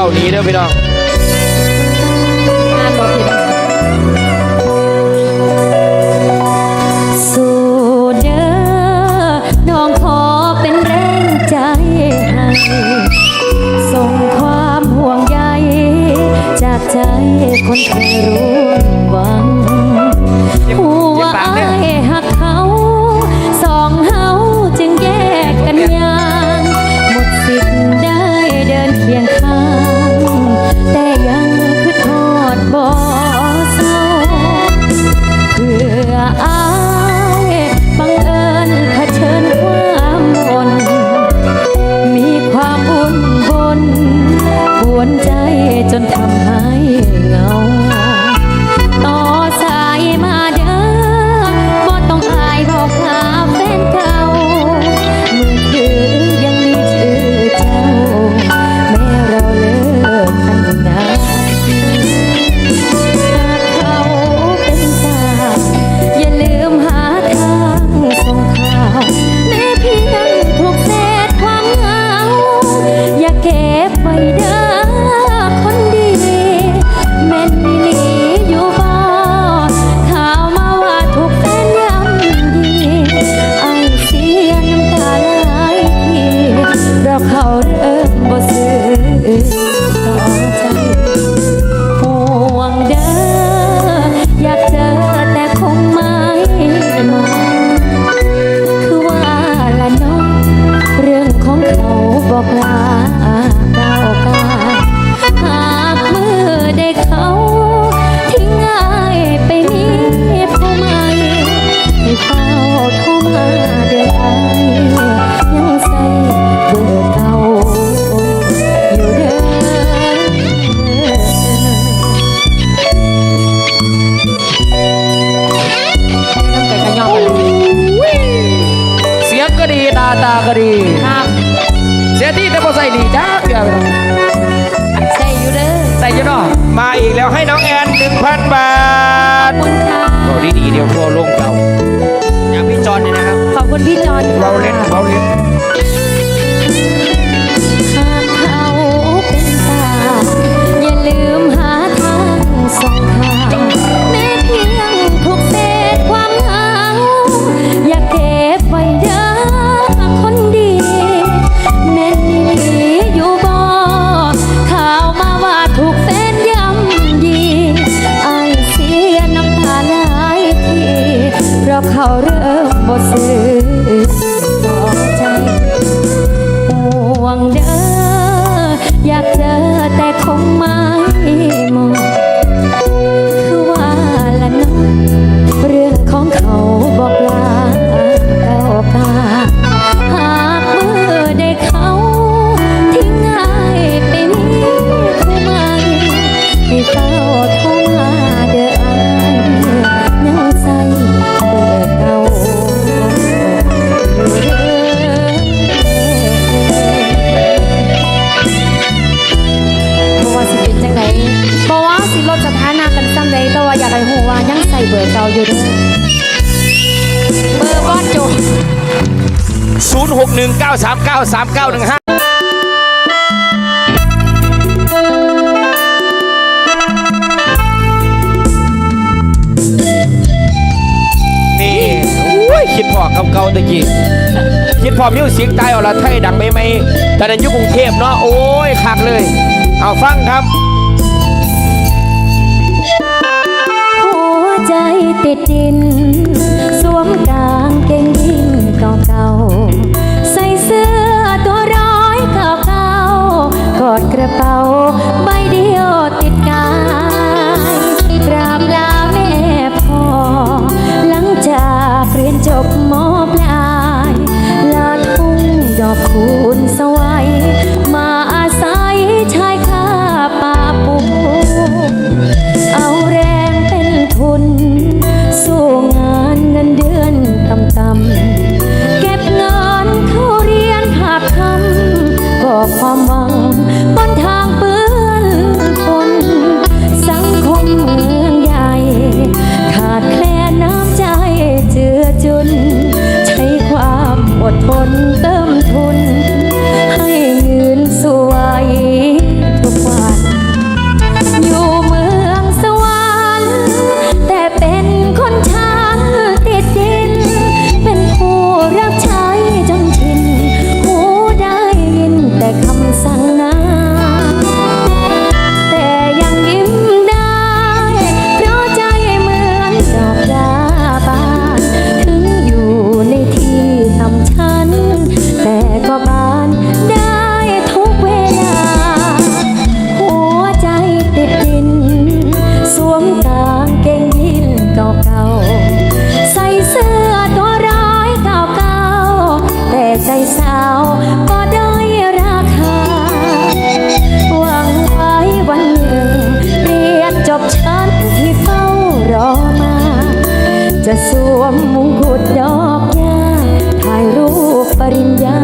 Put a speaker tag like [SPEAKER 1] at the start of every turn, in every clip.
[SPEAKER 1] ฝ้านี้เด้อพี่น้อง
[SPEAKER 2] สู้เด้อน้องขอเป็นแรงใจให้ส่งความห่วงใยจากใจคนเคยร่วมหวังหัวอายหัก กดีเสียที่แต่พอใส่ดีจ้าเดี๋ใส่อยู่เด้อใส่อยู่เนาะมาอีกแล้วให้น้อ
[SPEAKER 1] งแอนหนึ่งพันบาท
[SPEAKER 2] ขอบคุณค่ะ
[SPEAKER 1] บอกดีเดียวพ่อลงเราอย่างพี่จอนเนี่ยนะครับ
[SPEAKER 2] ขอบคุณพี่จอน
[SPEAKER 1] เราเล่นเราเล่น
[SPEAKER 2] 0619393915นี่โอ้ย
[SPEAKER 1] คิดพอเก่าๆตะกี้คิดพอมิวสิกตายอลรไทยดังไปไหมแต่ในยุคกรุงเทพเนาะโอ้ยคักเลย เอาฟังครับ
[SPEAKER 2] หัวใจติดดิน สวมกางเกงยินเก่าๆ เสื้อตัวร้อยเก่าเก่กอดกระเป๋าใบเดียว จะสวมมงกุฎดอกยาถ่ายรูปปริญญา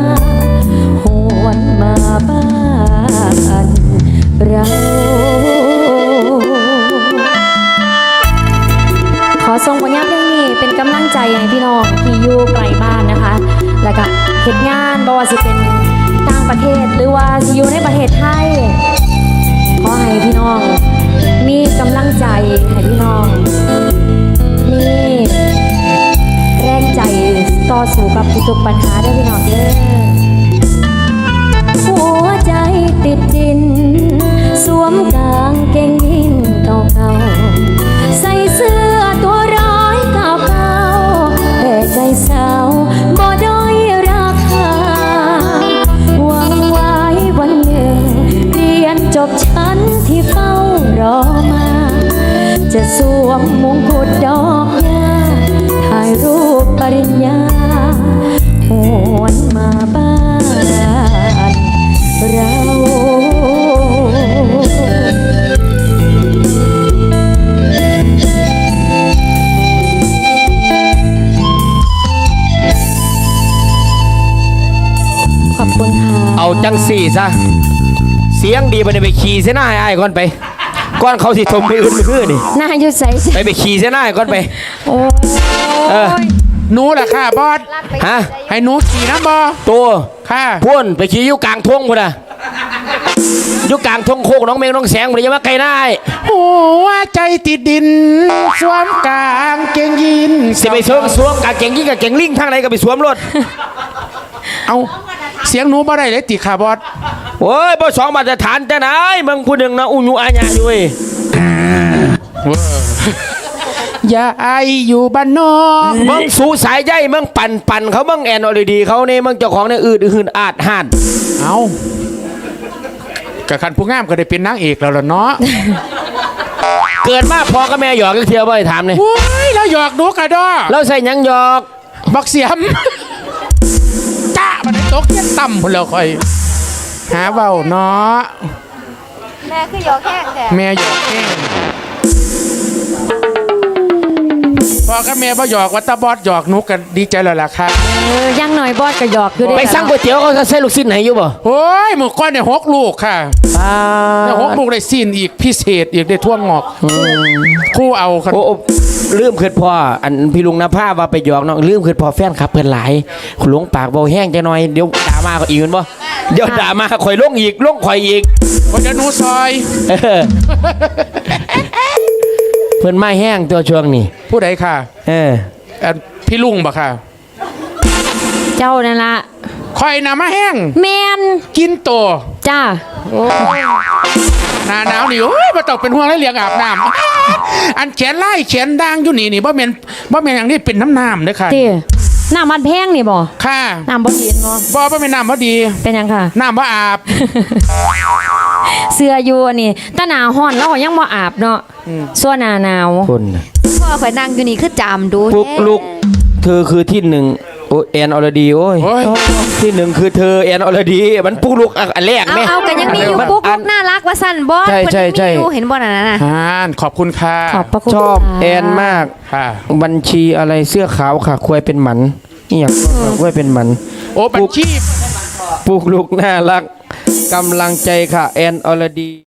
[SPEAKER 2] หวนมาบ้านเราขอส่งผลงานเพลงนี้เป็นกำลังใจให้พี่น้องที่อยู่ไกลบ้านนะคะ แล้วก็เหตุงานบอสิเป็นต่างประเทศหรือว่าอยู่ในประเทศไทย ขอให้พี่น้องมีกำลังใจให้พี่น้อง มีแรงใจต่อสู้กับทุกปัญหาได้พี่น้องเด้อหัวใจติดดิน สวมกางเกงยินเก่าๆ สวมมงกุฎดอกหญ้าถ่ายรูปปริญญาหวนมาบ้านเราขอบคุณค่ะ
[SPEAKER 1] เอาจังสี่ซะ เสียงดีไปไปขี่เส้นหน้าให้อ้ายก่อนไป ก่อนเขาสิชมมืออื่นมือคือนี่
[SPEAKER 2] หน้าอยู่ใส
[SPEAKER 1] ไปไปขี่เส้นหน้าให้ก่อนไป
[SPEAKER 2] โอ้
[SPEAKER 1] เออ
[SPEAKER 2] ย
[SPEAKER 3] หนูล่ะค่ะบอส
[SPEAKER 1] ฮะ
[SPEAKER 3] ให้หนูขี่น้ำบอ
[SPEAKER 1] ตัว
[SPEAKER 3] ค่ะ
[SPEAKER 1] พ่นไปขี่อยู่กลางทงพุ่นน่ะอยู่กลางทงโคกน้องเมงน้องแสงพุ่นอย่ามาไกลหน้าอ้าย
[SPEAKER 3] หัวใจติดดิน สวมกางเกงยีน
[SPEAKER 1] สิไปสวมสวมกางเกงยิ่งกับเกงลิงทางไหนก็ไปสวมรถ
[SPEAKER 3] เอาเสียงหนูบ่ได้เลยติค่ะบอส
[SPEAKER 1] โอ้ยบ่สองมาตรฐานแต่ไหนมึงผู้หนึ่งนะอุญุอาญาอยู่เว้ย
[SPEAKER 3] อย่าไอายอยู่บ้านนอก
[SPEAKER 1] มึงสูสายใยมึงปั่นปั่นเขามึงแอนอลดีเขานี่มึงเจ้าของเนี่ยอืดหืนอาดหาด
[SPEAKER 3] เอากะคันผู้งามก็ได้เป็นนางเอกแล้วล่ะเนาะ
[SPEAKER 1] เกิดมาพอกับแม่หยอกก็เทียวบ่ไปถามเนี่ย
[SPEAKER 3] โอ้ยแล้วหยอกหนูกระดอ
[SPEAKER 1] เราใส่หยังหยอก
[SPEAKER 3] บักเสียมจ้ามันได้ตกเทียนต่ำพุ่นแล้วค่อย หาเบาเนาะ
[SPEAKER 4] แม่คือหยอกแข้งแท้
[SPEAKER 3] แม่หยอกแห้ง พอกับแม่บ่หยอกว่าตาบอดหยอกหนูกันดีใจแล้วล่ะค่ะ
[SPEAKER 2] เออยังหน่อยบอดก็หยอกอยู่เด้
[SPEAKER 1] ไปสั่งก๋วยเตี๋ยวเขาจะใส่ลูกชิ้นไหนอยู่บ่
[SPEAKER 3] โอ้ยหมูก้อนเนี่ยหกลูกค่ะ
[SPEAKER 1] อ่า
[SPEAKER 3] เนี่ยหกลูกได้ซีนอีกพิเศษอีกได้ทั่วงอก คู่เอาครับ
[SPEAKER 1] โอ้โอ้ลืมเกิดพออันพี่ลุงนภาว่าไปหยอกน้องลืมเกิดพอแฟนครับเพิ่นหลายคุณหลวงปากเบาแห้งจังหน่อยเดี๋ยวด่ามาก็อีกแม่นบ่เดี๋ยวด่ามาข่อยลงอีกลงข่อยอีก
[SPEAKER 3] วันจะหนูซอย
[SPEAKER 1] เออเพิ่นมาแห้งตัวช่วงนี้
[SPEAKER 3] ผู้ใดค่ะ
[SPEAKER 1] เออ
[SPEAKER 3] อันพี่ลุงบ่ค่ะ
[SPEAKER 2] เจ้านั่นละ
[SPEAKER 3] คอยน้ำมาแห้ง
[SPEAKER 2] แมน
[SPEAKER 3] กินโต
[SPEAKER 2] จ้า
[SPEAKER 3] หนาหนาวนี่โอ้ยมาตกเป็นห่วงแล้วเลี้ยงอาบน้ำอันแขนไล่แขนด่างอยู่นี่นี่บ่แม่นบ่แม่นอย่างนี้เป็นน้ำน้ำเด้อค่ะ
[SPEAKER 2] ตีน้ำมันแพงนี่บ่
[SPEAKER 3] ค่ะ
[SPEAKER 2] น้ำบ่ดีเนาะ
[SPEAKER 3] บ่บ่เป็นน้ำบ่ดี
[SPEAKER 2] เป็นหยังค่ะ
[SPEAKER 3] น้ำบ่อาบ
[SPEAKER 2] เสื้ออยู่อันนี่ตาหนาวฮ้อนแล้วก็ยังบ่อาบเนาะส่วนหน้าหนาว
[SPEAKER 1] คนน่ะ
[SPEAKER 4] พ่อข่อยนั่งอยู่นี่คือจามดู
[SPEAKER 1] ปุ๊ก
[SPEAKER 4] แท้
[SPEAKER 1] ลุกเธอคือที่หนึ่งโอ้แอนอรดีโอ้ย
[SPEAKER 3] โอ้ย
[SPEAKER 1] ที่หนึ่งคือเธอแอนอรดี มันปุ๊กลุกอันแรก
[SPEAKER 4] เอา
[SPEAKER 1] ไหม
[SPEAKER 4] เอากันยังมีอยู่
[SPEAKER 1] มัน
[SPEAKER 4] ปุ๊ก
[SPEAKER 1] อั
[SPEAKER 4] ลุ
[SPEAKER 1] น
[SPEAKER 4] กน่ารักว่าสั่นบอส
[SPEAKER 1] ใช่ใช่ใช่
[SPEAKER 4] เพิ่นยังมีอยู่เห็นบอสอันนั้นน่ะ
[SPEAKER 3] อ่านขอบคุณค่ะ
[SPEAKER 2] ขอบพระคุณ
[SPEAKER 1] ชอบ
[SPEAKER 2] ค่ะ
[SPEAKER 1] แอนมาก
[SPEAKER 3] ค่ะ
[SPEAKER 1] บัญชีอะไรเสื้อขาวค่ะควายเป็นหมันนี่อยากควายเป็นหมัน
[SPEAKER 3] โอ้บัญชี
[SPEAKER 1] ปุ๊กลุกน่ารัก กำลังใจค่ะ แอนอรดี